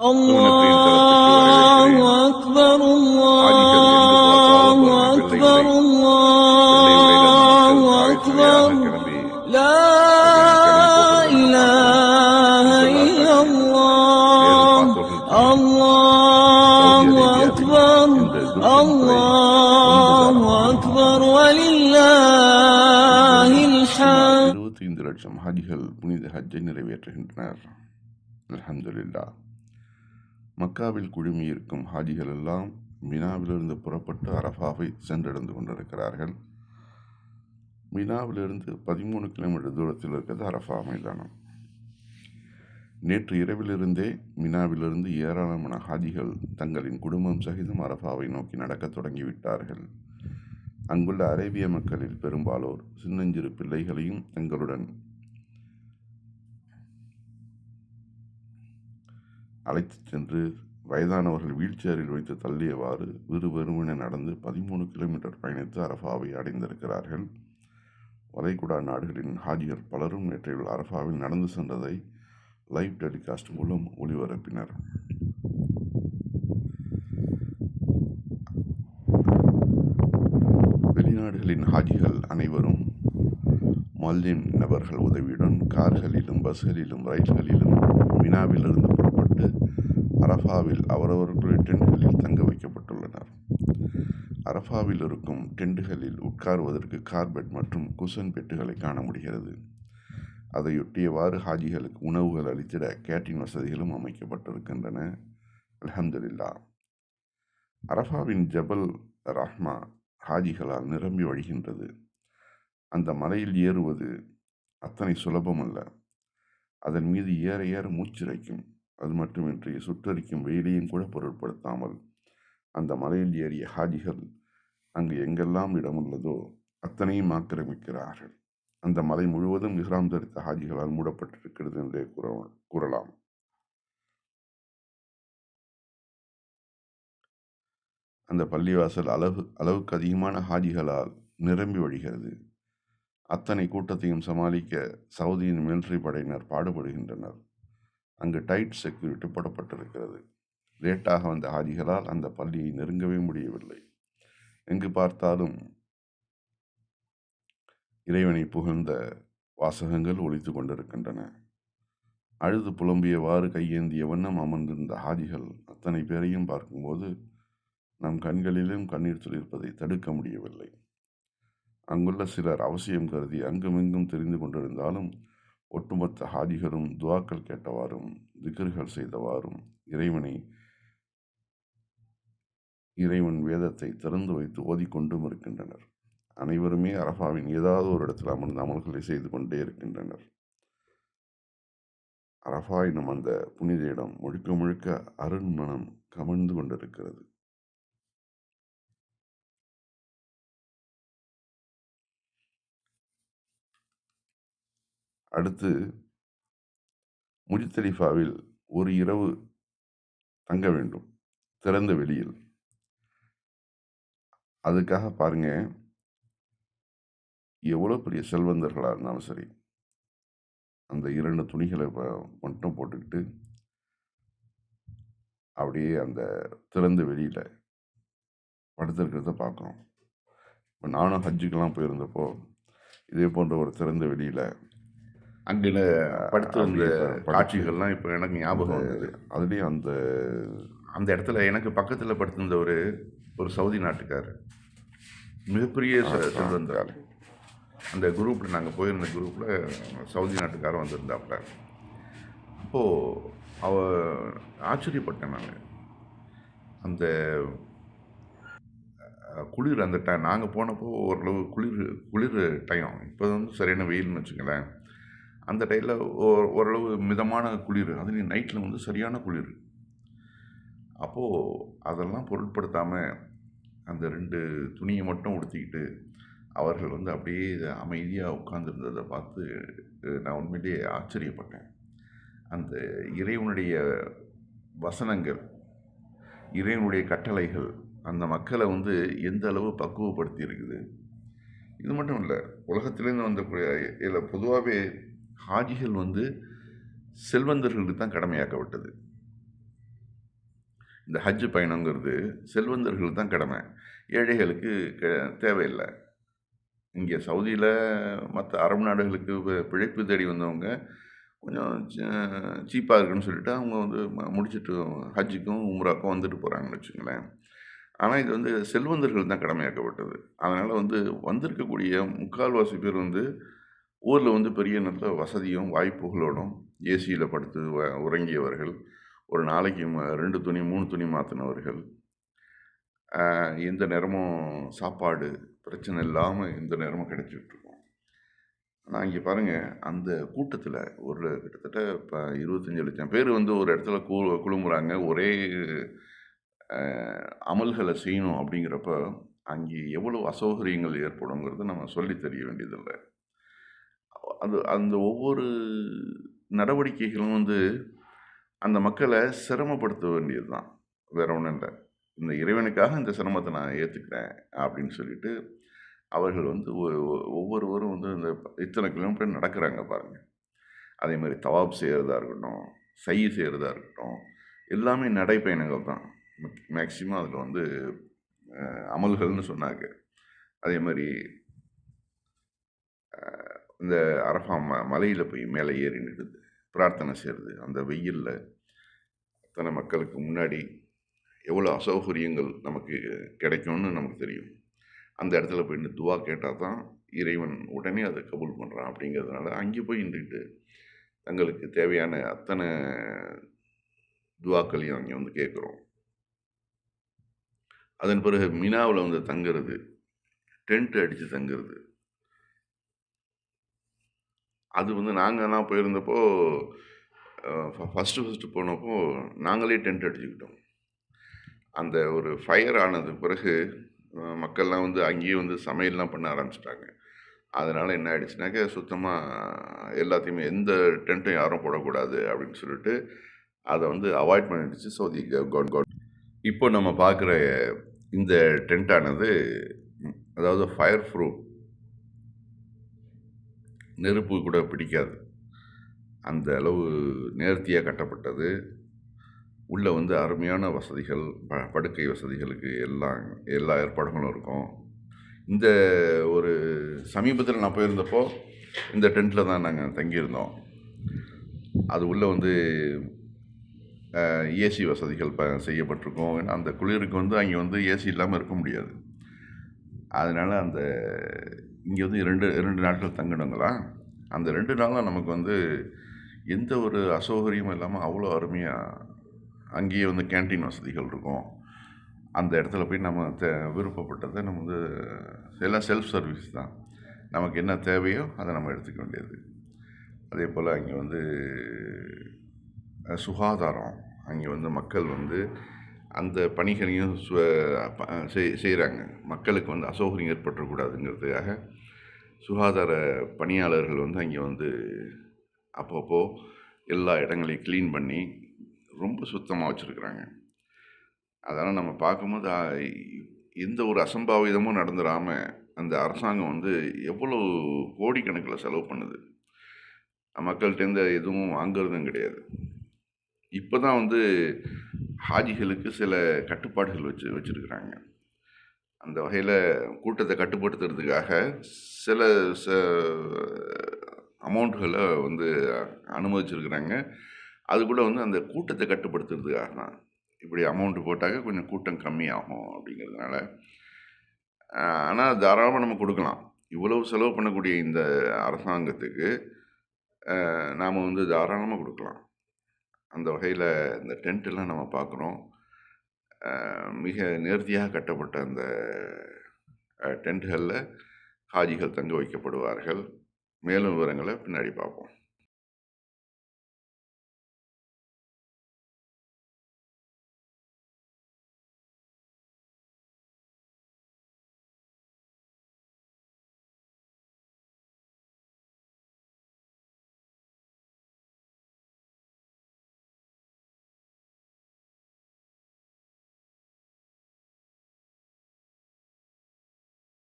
الله أكبر الله أكبر الله أكبر لا إله إلا الله الله أكبر الله أكبر ولله الحمد இருபத்தி ஐந்து லட்சம் ஹஜ்கள் புனித ஹஜ்ஜை நிறைவேற்றுகின்றனர் அல்ஹம்துலில்லா மக்காவில் குழுமியிருக்கும் ஹாஜிகள் எல்லாம் மினாவிலிருந்து புறப்பட்டு அரஃபாவை சென்றடைந்து கொண்டிருக்கிறார்கள். மினாவிலிருந்து பதிமூணு கிலோமீட்டர் தூரத்தில் இருக்கிறது அரஃபா மைதானம். நேற்று இரவிலிருந்தே மினாவிலிருந்து ஏராளமான ஹாஜிகள் தங்களின் குடும்பம் சகிதம் அரஃபாவை நோக்கி நடக்கத் தொடங்கிவிட்டார்கள். அங்குள்ள அரேபிய மக்களில் பெரும்பாலோர் சின்னஞ்சிறு பிள்ளைகளையும் தங்களுடன் அழைத்துச் சென்று வயதானவர்கள் வீல்சேரில் வைத்து தள்ளியவாறு விறுவிறுவென நடந்து பதிமூணு கிலோமீட்டர் பயணித்து அரஃபாவை அடைந்திருக்கிறார்கள். வளைகுடா நாடுகளின் ஹாஜியர் பலரும் நேற்றைய அரஃபாவில் நடந்து சென்றதை லைவ் டெலிகாஸ்ட் மூலம் ஒளிபரப்பினர். வெளிநாடுகளின் ஹாஜிகள் அனைவரும் மல்லின் நபர்கள் உதவியுடன் கார்களிலும் பஸ்களிலும் ரயில்களிலும் மினாவிலிருந்து புறப்பட்டு அரஃபாவில் அவரவர்களுடைய டெண்டுகளில் தங்க வைக்கப்பட்டுள்ளனர். அரஃபாவில் இருக்கும் டெண்டுகளில் உட்காருவதற்கு கார்பெட் மற்றும் குசன் பெட்டுகளை காண முடிகிறது. அதையொட்டியவாறு ஹாஜிகளுக்கு உணவுகள் அளித்திட கேட்டீன் வசதிகளும் அமைக்கப்பட்டிருக்கின்றன. அலமதுல்லா அரஃபாவின் ஜபல் ரஹ்மா ஹாஜிகளால் நிரம்பி வழிகின்றது. அந்த மலையில் ஏறுவது அத்தனை சுலபமல்ல. அதன் மீது ஏற ஏற மூச்சிறைக்கும் அது மட்டுமின்றி சுற்றரிக்கும் வெயிலையும் கூட பொருட்படுத்தாமல் அந்த மலையில் ஏறிய ஹாஜிகள் அங்கு எங்கெல்லாம் இடமுள்ளதோ அத்தனையும் ஆக்கிரமிக்கிறார்கள். அந்த மலை முழுவதும் இஸ்லாம் தரித்த ஹாஜிகளால் மூடப்பட்டிருக்கிறது என்றே கூற கூறலாம். அந்த பள்ளிவாசல் அளவு அளவுக்கு அதிகமான ஹாஜிகளால் நிரம்பி வழிகிறது. அத்தனை கூட்டத்தையும் சமாளிக்க சவுதியின் மிலிட்ரி படையினர் பாடுபடுகின்றனர். அங்கு டைட் செக்யூரிட்டி போடப்பட்டிருக்கிறது. லேட்டாக வந்த ஹாஜிகளால் அந்த பள்ளியை நெருங்கவே முடியவில்லை. எங்கு பார்த்தாலும் இறைவனை புகழ்ந்த வாசகங்கள் ஒழித்து கொண்டிருக்கின்றன. அழுது புலம்பியவாறு கையேந்திய வண்ணம் அமர்ந்திருந்த ஹாஜிகள் அத்தனை பேரையும் பார்க்கும்போது நம் கண்களிலும் கண்ணீர் துளிர்ப்பதை தடுக்க முடியவில்லை. அங்குள்ள சிலர் அவசியம் கருதி அங்குமிங்கும் தெரிந்து கொண்டிருந்தாலும் ஒட்டுமொத்த ஹாஜிகளும் துவாக்கள் கேட்டவாறும் திகர்கள் செய்தவாறும் இறைவனை இறைவன் வேதத்தை திறந்து வைத்து ஓதிக்கொண்டும் இருக்கின்றனர். அனைவருமே அரஃபாவின் ஏதாவது ஒரு இடத்தில் அமர்ந்து அமல்களை செய்து கொண்டே இருக்கின்றனர். அரஃபா எனும் அந்த புனித இடம் முழுக்க முழுக்க அருண்மனம் கமழ்ந்து கொண்டிருக்கிறது. அடுத்து முஜித்தலிஃபாவில் ஒரு இரவு தங்க வேண்டும் திறந்த வெளியில். அதுக்காக பாருங்க. எவ்வளோ பெரிய செல்வந்தர்களாக இருந்தாலும் சரி அந்த இரண்டு துணிகளை மட்டும் போட்டுக்கிட்டு அப்படியே அந்த திறந்த வெளியில் படுத்திருக்கிறத பார்க்குறோம் இப்போ நானும் ஹஜ்ஜுக்கெல்லாம் போயிருந்தப்போ இதே போன்ற ஒரு திறந்த வெளியில் அங்கே படுத்து படுத்து. காட்சிகள்லாம் இப்போ எனக்கு ஞாபகம் வந்தது. அதுலேயும் அந்த அந்த இடத்துல எனக்கு பக்கத்தில் படுத்திருந்த ஒரு ஒரு சவுதி நாட்டுக்கார் மிகப்பெரிய செல்வந்தர் அந்த குரூப்பில் நாங்கள் போயிருந்த குரூப்பில் சவுதி நாட்டுக்காரர் வந்திருந்தாப்புல. அப்போது அவ ஆச்சரியப்பட்டேன் நான். அந்த குளிர் அந்த டைம் நாங்கள் போனப்போ ஓரளவு குளிர் குளிர் டைம் இப்போ வந்து சரியான வெயில்னு வச்சுங்களேன் அந்த டைமில் ஓரளவு மிதமான குளிர். அதுலேயும் நைட்டில் வந்து சரியான குளிர். அப்போது அதெல்லாம் பொருட்படுத்தாமல் அந்த ரெண்டு துணியை மட்டும் உடுத்திக்கிட்டு அவர்கள் வந்து அப்படியே அமைதியாக உட்கார்ந்துருந்ததை பார்த்து நான் உண்மையிலேயே ஆச்சரியப்பட்டேன். அந்த இறைவனுடைய வசனங்கள் இறைவனுடைய கட்டளைகள் அந்த மக்களை வந்து எந்த அளவு பக்குவப்படுத்தி இருக்குது. இது மட்டும் இல்லை உலகத்திலேருந்து வந்தக்கூடிய இல்லை பொதுவாகவே ஹாஜிகள் வந்து செல்வந்தர்களுக்கு தான் கடமையாக்கப்பட்டது. இந்த ஹஜ்ஜு பயணங்கிறது செல்வந்தர்களுக்கு தான் கடமை. ஏழைகளுக்கு க தேவையில்லை. இங்கே சவுதியில் மற்ற அரபு நாடுகளுக்கு பிழைப்பு தேடி வந்தவங்க கொஞ்சம் சீப்பாக இருக்குன்னு சொல்லிட்டு அவங்க வந்து ம- ஹஜ்ஜுக்கும் உம்ராக்கும் வந்துட்டு போகிறாங்கன்னு வச்சுங்களேன் ஆனால் இது வந்து செல்வந்தர்கள் தான் கடமையாக்கப்பட்டது. அதனால் வந்து வந்திருக்கக்கூடிய முக்கால்வாசி பேர் வந்து ஊரில் வந்து பெரிய நல்ல வசதியும் வாய்ப்புகளோடும் ஏசியில் படுத்து வ- உறங்கியவர்கள் ஒரு நாளைக்கு ம- ரெண்டு துணி மூணு துணி மாற்றினவர்கள் எந்த நேரமும் சாப்பாடு பிரச்சனை இல்லாமல் எந்த நேரமும் கிடைச்சிட்டு நான் ஆனால் இங்கே பாருங்கள் அந்த கூட்டத்தில் ஒரு கிட்டத்தட்ட இப்போ இருபத்தஞ்சி லட்சம் பேர் வந்து ஒரு இடத்துல கூ குழுமுறாங்க ஒரே அஹ், அமல்களை செய்யணும் அப்படிங்கிறப்ப அங்கே எவ்வளோ அசௌகரியங்கள் ஏற்படுங்கிறது நம்ம சொல்லி தெரிய வேண்டியதில்லை. அது அந்த ஒவ்வொரு நடவடிக்கைகளும் வந்து அந்த மக்களை சிரமப்படுத்த வேண்டியது தான் வேற ஒன்றும் இல்லை. இந்த இறைவனுக்காக இந்த சிரமத்தை நான் ஏற்றுக்கிறேன் அப்படின்னு சொல்லிட்டு அவர்கள் வந்து ஒ- ஒவ்வொருவரும் வந்து இந்த இத்தனை கிலோமீட்டர் நடக்கிறாங்க பாருங்கள் அதே மாதிரி தவாப் செய்கிறதா இருக்கட்டும் சை செய்கிறதா இருக்கட்டும் எல்லாமே நடைப்பயணங்கள் தான். மேக்சிமம் அதில் வந்து அமல்கள்னு சொன்னாங்க. அதே மாதிரி இந்த அரஃபா ம மலையில் போய் மேலே ஏறி நிடுது பிரார்த்தனை செய்கிறது அந்த வெயிலில் அத்தனை மக்களுக்கு முன்னாடி எவ்வளோ அசௌகரியங்கள் நமக்கு கிடைக்கும்னு நமக்கு தெரியும். அந்த இடத்துல போய் துவா கேட்டால் தான் இறைவன் உடனே அதை கபூல் பண்ணுறான் அப்படிங்கிறதுனால அங்கே போய் நின்றுட்டு தங்களுக்கு தேவையான அத்தனை துவாக்களையும் அங்கே வந்து கேட்குறோம். அதன் பிறகு மினாவில் வந்து தங்குறது டென்ட் அடித்து தங்குறது அது வந்து நாங்கள்லாம் போயிருந்தப்போ ஃபஸ்ட்டு ஃபஸ்ட்டு போனப்போ நாங்களே டென்ட் அடிச்சுக்கிட்டோம் அந்த ஒரு ஃபயர் ஆனது பிறகு மக்கள்லாம் வந்து அங்கேயே வந்து சமையல்லாம் பண்ண ஆரம்பிச்சிட்டாங்க. அதனால் என்ன ஆகிடுச்சுனாக்க சுத்தமாக எல்லாத்தையுமே எந்த டென்ட்டும் யாரும் போடக்கூடாது அப்படின்னு சொல்லிட்டு அதை வந்து அவாய்ட் பண்ணிடுச்சு. சவுதி கவர்மெண்ட் இப்போ நம்ம பார்க்குற இந்த டென்ட்டானது ஆனது அதாவது ஃபயர் ப்ரூஃப் நெருப்பு கூட பிடிக்காது. அந்த அளவு நேர்த்தியாக கட்டப்பட்டது. உள்ளே வந்து அருமையான வசதிகள் ப படுக்கை வசதிகளுக்கு எல்லாம் எல்லா ஏற்பாடுகளும் இருக்கும். இந்த ஒரு சமீபத்தில் நான் போயிருந்தப்போ இந்த டென்ட்டில் தான் நாங்கள் தங்கியிருந்தோம். அது உள்ளே வந்து ஏசி வசதிகள் ப செய்யப்பட்டிருக்கும். ஏன்னா அந்த குளிருக்கு வந்து அங்கே வந்து ஏசி இல்லாமல் இருக்க முடியாது. அதனால் அந்த இங்கே வந்து ரெண்டு ரெண்டு நாட்கள் தங்கணுங்களா அந்த ரெண்டு நாளும் நமக்கு வந்து எந்த ஒரு அசௌகரியமும் இல்லாமல் அவ்வளோ அருமையாக அங்கேயே வந்து கேண்டீன் வசதிகள் இருக்கும். அந்த இடத்துல போய் நம்ம தே விருப்பப்பட்டதை நம்ம வந்து எல்லாம் செல்ஃப் சர்வீஸ் தான். நமக்கு என்ன தேவையோ அதை நம்ம எடுத்துக்க வேண்டியது. அதே போல் அங்கே வந்து சுகாதாரம். அங்கே வந்து மக்கள் வந்து அந்த பணிகளையும் செய்கிறாங்க மக்களுக்கு வந்து அசௌகரியம் ஏற்பட்டுறக்கூடாதுங்கிறதுக்காக சுகாதார பணியாளர்கள் வந்து அங்கே வந்து அப்பப்போ எல்லா இடங்களையும் க்ளீன் பண்ணி ரொம்ப சுத்தமாக வச்சுருக்குறாங்க. அதெல்லாம் நம்ம பார்க்கும்போது எந்த ஒரு அசம்பாவிதமும் நடந்துடாமல் அந்த அரசாங்கம் வந்து எவ்வளோ கோடிக்கணக்கில் செலவு பண்ணுது. மக்கள்கிட்டேருந்து எதுவும் வாங்குறதும் கிடையாது. இப்போ தான் வந்து ஹாஜிகளுக்கு சில கட்டுப்பாடுகள் வச்சு வச்சுருக்குறாங்க. அந்த வகையில் கூட்டத்தை கட்டுப்படுத்துறதுக்காக சில ச அமௌண்ட்டுகளை வந்து அனுமதிச்சிருக்கிறாங்க. அது கூட வந்து அந்த கூட்டத்தை கட்டுப்படுத்துறதுக்காக தான். இப்படி அமௌண்ட்டு போட்டாக்க கொஞ்சம் கூட்டம் கம்மியாகும் அப்படிங்கிறதுனால. ஆனால் தாராளமாக நம்ம கொடுக்கலாம். இவ்வளவு செலவு பண்ணக்கூடிய இந்த அரசாங்கத்துக்கு நாம் வந்து தாராளமாக கொடுக்கலாம். அந்த வகையில் இந்த டென்ட்டெல்லாம் நம்ம பார்க்குறோம். அஹ், மிக நேர்த்தியாக கட்டப்பட்ட அந்த டென்ட்டுகளில் ஹாஜிகள் தங்க வைக்கப்படுவார்கள். மேலும் விவரங்களை பின்னாடி பார்ப்போம்.